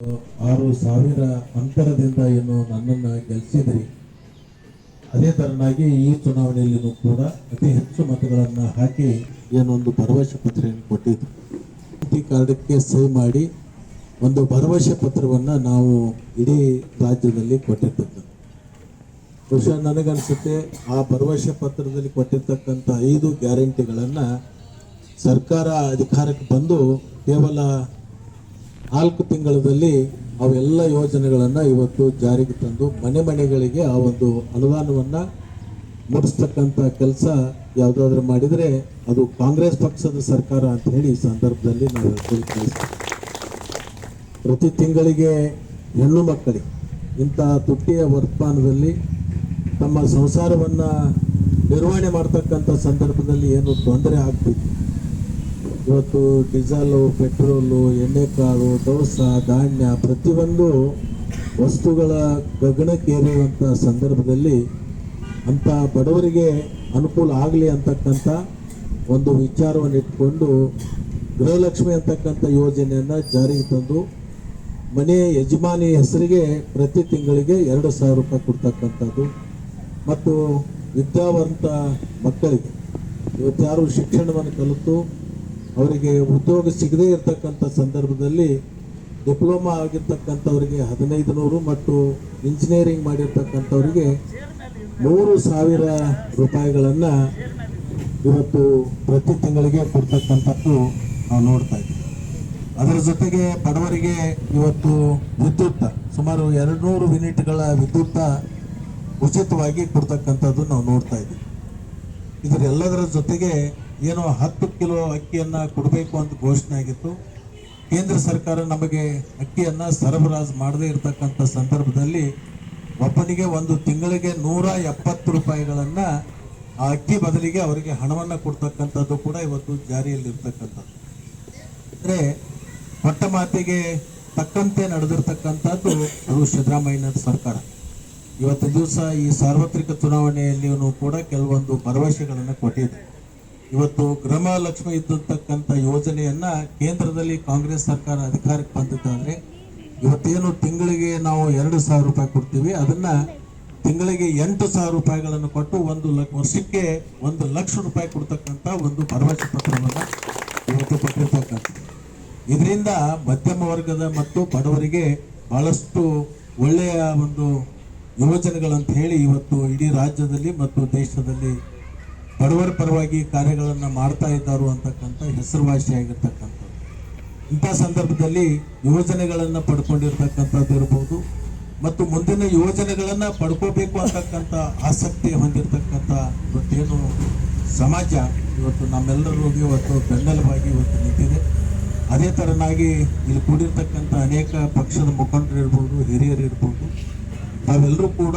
ಆರು ಸಾವಿರ ಅಂತರದಿಂದ ಏನು ನನ್ನನ್ನ ಗೆಲ್ಲಿಸಿದ್ರಿ ಅದೇ ತರನಾಗಿ ಈ ಚುನಾವಣೆಯಲ್ಲಿನೂ ಕೂಡ ಅತಿ ಹೆಚ್ಚು ಮತಗಳನ್ನು ಹಾಕಿ ಏನೊಂದು ಭರವಸೆ ಪತ್ರೆಯನ್ನು ಕೊಟ್ಟಿದ್ರು. ಈ ಕಾರ್ಡಕ್ಕೆ ಸಹಿ ಮಾಡಿ ಒಂದು ಭರವಸೆ ಪತ್ರವನ್ನು ನಾವು ಇಡೀ ರಾಜ್ಯದಲ್ಲಿ ಕೊಟ್ಟಿರ್ತಕ್ಕಂಥ, ಬಹುಶಃ ನನಗನ್ಸುತ್ತೆ ಆ ಭರವಸೆ ಪತ್ರದಲ್ಲಿ ಕೊಟ್ಟಿರ್ತಕ್ಕಂಥ ಐದು ಗ್ಯಾರಂಟಿಗಳನ್ನು ಸರ್ಕಾರ ಅಧಿಕಾರಕ್ಕೆ ಬಂದು ಕೇವಲ ನಾಲ್ಕು ತಿಂಗಳಲ್ಲಿ ಅವೆಲ್ಲ ಯೋಜನೆಗಳನ್ನು ಇವತ್ತು ಜಾರಿಗೆ ತಂದು ಮನೆ ಮನೆಗಳಿಗೆ ಆ ಒಂದು ಅನುದಾನವನ್ನು ಮುಡಿಸ್ತಕ್ಕಂಥ ಕೆಲಸ ಯಾವುದಾದ್ರೂ ಮಾಡಿದರೆ ಅದು ಕಾಂಗ್ರೆಸ್ ಪಕ್ಷದ ಸರ್ಕಾರ ಅಂತ ಹೇಳಿ ಈ ಸಂದರ್ಭದಲ್ಲಿ ನಾವು ಹೇಳ್ಕೊಳ್ಳಿ ಪ್ರತಿ ತಿಂಗಳಿಗೆ ಹೆಣ್ಣು ಮಕ್ಕಳಿಗೆ ಇಂಥ ತುಟ್ಟಿಯ ವರ್ತಮಾನದಲ್ಲಿ ತಮ್ಮ ಸಂಸಾರವನ್ನು ನಿರ್ವಹಣೆ ಮಾಡ್ತಕ್ಕಂಥ ಸಂದರ್ಭದಲ್ಲಿ ಏನು ತೊಂದರೆ ಆಗ್ತಿತ್ತು ಇವತ್ತು ಡೀಸೆಲು ಪೆಟ್ರೋಲು, ಎಣ್ಣೆಕಾಳು ದವಸ ಧಾನ್ಯ ಪ್ರತಿಯೊಂದು ವಸ್ತುಗಳ ಗಗನಕ್ಕೇರುವಂಥ ಸಂದರ್ಭದಲ್ಲಿ ಅಂಥ ಬಡವರಿಗೆ ಅನುಕೂಲ ಆಗಲಿ ಅಂತಕ್ಕಂಥ ಒಂದು ವಿಚಾರವನ್ನು ಇಟ್ಕೊಂಡು ಗೃಹಲಕ್ಷ್ಮಿ ಅಂತಕ್ಕಂಥ ಯೋಜನೆಯನ್ನು ಜಾರಿಗೆ ತಂದು ಮನೆ ಯಜಮಾನಿ ಹೆಸರಿಗೆ ಪ್ರತಿ ತಿಂಗಳಿಗೆ ಎರಡು ಸಾವಿರ ರೂಪಾಯಿ ಕೊಡ್ತಕ್ಕಂಥದ್ದು ಮತ್ತು ವಿದ್ಯಾವಂತ ಮಕ್ಕಳಿಗೆ ಇವತ್ತಾರು ಶಿಕ್ಷಣವನ್ನು ಕಲಿತು ಅವರಿಗೆ ಉದ್ಯೋಗ ಸಿಗದೇ ಇರತಕ್ಕಂಥ ಸಂದರ್ಭದಲ್ಲಿ ಡಿಪ್ಲೊಮಾ ಆಗಿರ್ತಕ್ಕಂಥವರಿಗೆ ಹದಿನೈದು ನೂರು ಮತ್ತು ಇಂಜಿನಿಯರಿಂಗ್ ಮಾಡಿರ್ತಕ್ಕಂಥವರಿಗೆ ಮೂರು ಸಾವಿರ ರೂಪಾಯಿಗಳನ್ನು ಇವತ್ತು ಪ್ರತಿ ತಿಂಗಳಿಗೆ ಕೊಡ್ತಕ್ಕಂಥದ್ದು ನಾವು ನೋಡ್ತಾ ಇದ್ದೀವಿ. ಅದರ ಜೊತೆಗೆ ಬಡವರಿಗೆ ಇವತ್ತು ವಿದ್ಯುತ್, ಸುಮಾರು ಎರಡು ನೂರು ಯೂನಿಟ್ಗಳ ವಿದ್ಯುತ್ ಉಚಿತವಾಗಿ ಕೊಡ್ತಕ್ಕಂಥದ್ದು ನಾವು ನೋಡ್ತಾ ಇದ್ದೀವಿ. ಇದರೆಲ್ಲದರ ಜೊತೆಗೆ ಏನೋ ಹತ್ತು ಕಿಲೋ ಅಕ್ಕಿಯನ್ನು ಕೊಡಬೇಕು ಅಂತ ಘೋಷಣೆ ಆಗಿತ್ತು. ಕೇಂದ್ರ ಸರ್ಕಾರ ನಮಗೆ ಅಕ್ಕಿಯನ್ನು ಸರಬರಾಜು ಮಾಡದೇ ಇರತಕ್ಕಂಥ ಸಂದರ್ಭದಲ್ಲಿ ಒಬ್ಬನಿಗೆ ಒಂದು ತಿಂಗಳಿಗೆ ನೂರ ಎಪ್ಪತ್ತು ರೂಪಾಯಿಗಳನ್ನು ಆ ಅಕ್ಕಿ ಬದಲಿಗೆ ಅವರಿಗೆ ಹಣವನ್ನು ಕೊಡ್ತಕ್ಕಂಥದ್ದು ಕೂಡ ಇವತ್ತು ಜಾರಿಯಲ್ಲಿರ್ತಕ್ಕಂಥದ್ದು. ಅಂದರೆ ಪಟ್ಟ ಮಾತಿಗೆ ತಕ್ಕಂತೆ ನಡೆದಿರ್ತಕ್ಕಂಥದ್ದು ಅದು ಸಿದ್ದರಾಮಯ್ಯನ ಸರ್ಕಾರ. ಇವತ್ತು ದಿವಸ ಈ ಸಾರ್ವತ್ರಿಕ ಚುನಾವಣೆಯಲ್ಲಿಯೂ ಕೂಡ ಕೆಲವೊಂದು ಭರವಸೆಗಳನ್ನು ಕೊಟ್ಟಿದೆ ಇವತ್ತು ಗೃಹಲಕ್ಷ್ಮಿ ಇದ್ದಂತಕ್ಕಂಥ ಯೋಜನೆಯನ್ನ ಕೇಂದ್ರದಲ್ಲಿ ಕಾಂಗ್ರೆಸ್ ಸರ್ಕಾರ ಅಧಿಕಾರಕ್ಕೆ ಬಂದಿದ್ದಾದ್ರೆ ಇವತ್ತೇನು ತಿಂಗಳಿಗೆ ನಾವು ಎರಡು ಸಾವಿರ ರೂಪಾಯಿ ಕೊಡ್ತೀವಿ, ಅದನ್ನ ತಿಂಗಳಿಗೆ ಎಂಟು ಸಾವಿರ ರೂಪಾಯಿಗಳನ್ನು ಕೊಟ್ಟು ಒಂದು ಲಕ್ಷ, ವರ್ಷಕ್ಕೆ ಒಂದು ಲಕ್ಷ ರೂಪಾಯಿ ಕೊಡ್ತಕ್ಕಂಥ ಒಂದು ಭರವಸೆ ಪತ್ರವನ್ನು ಇವತ್ತು ಕೊಟ್ಟಿರ್ತಕ್ಕಂಥದ್ದು. ಇದರಿಂದ ಮಧ್ಯಮ ವರ್ಗದ ಮತ್ತು ಬಡವರಿಗೆ ಬಹಳಷ್ಟು ಒಳ್ಳೆಯ ಒಂದು ಯೋಜನೆಗಳಂತ ಹೇಳಿ ಇವತ್ತು ಇಡೀ ರಾಜ್ಯದಲ್ಲಿ ಮತ್ತು ದೇಶದಲ್ಲಿ ಬಡವರ ಪರವಾಗಿ ಕಾರ್ಯಗಳನ್ನು ಮಾಡ್ತಾ ಇದ್ದಾರು ಅಂತಕ್ಕಂಥ ಹೆಸರುವಾಸಿಯಾಗಿರ್ತಕ್ಕಂಥದ್ದು ಇಂಥ ಸಂದರ್ಭದಲ್ಲಿ ಯೋಜನೆಗಳನ್ನು ಪಡ್ಕೊಂಡಿರ್ತಕ್ಕಂಥದ್ದು ಇರ್ಬೋದು, ಮತ್ತು ಮುಂದಿನ ಯೋಜನೆಗಳನ್ನು ಪಡ್ಕೋಬೇಕು ಅಂತಕ್ಕಂಥ ಆಸಕ್ತಿ ಹೊಂದಿರತಕ್ಕಂಥ ಇವತ್ತೇನು ಸಮಾಜ ಇವತ್ತು ನಮ್ಮೆಲ್ಲರೂ ಇವತ್ತು ಬೆನ್ನೆಲುಬಾಗಿ ಇವತ್ತು ನಿಂತಿದೆ. ಅದೇ ತರನಾಗಿ ಇಲ್ಲಿ ಕೂಡಿರ್ತಕ್ಕಂಥ ಅನೇಕ ಪಕ್ಷದ ಮುಖಂಡರು ಇರ್ಬೋದು ಹಿರಿಯರು ಇರ್ಬೋದು ತಾವೆಲ್ಲರೂ ಕೂಡ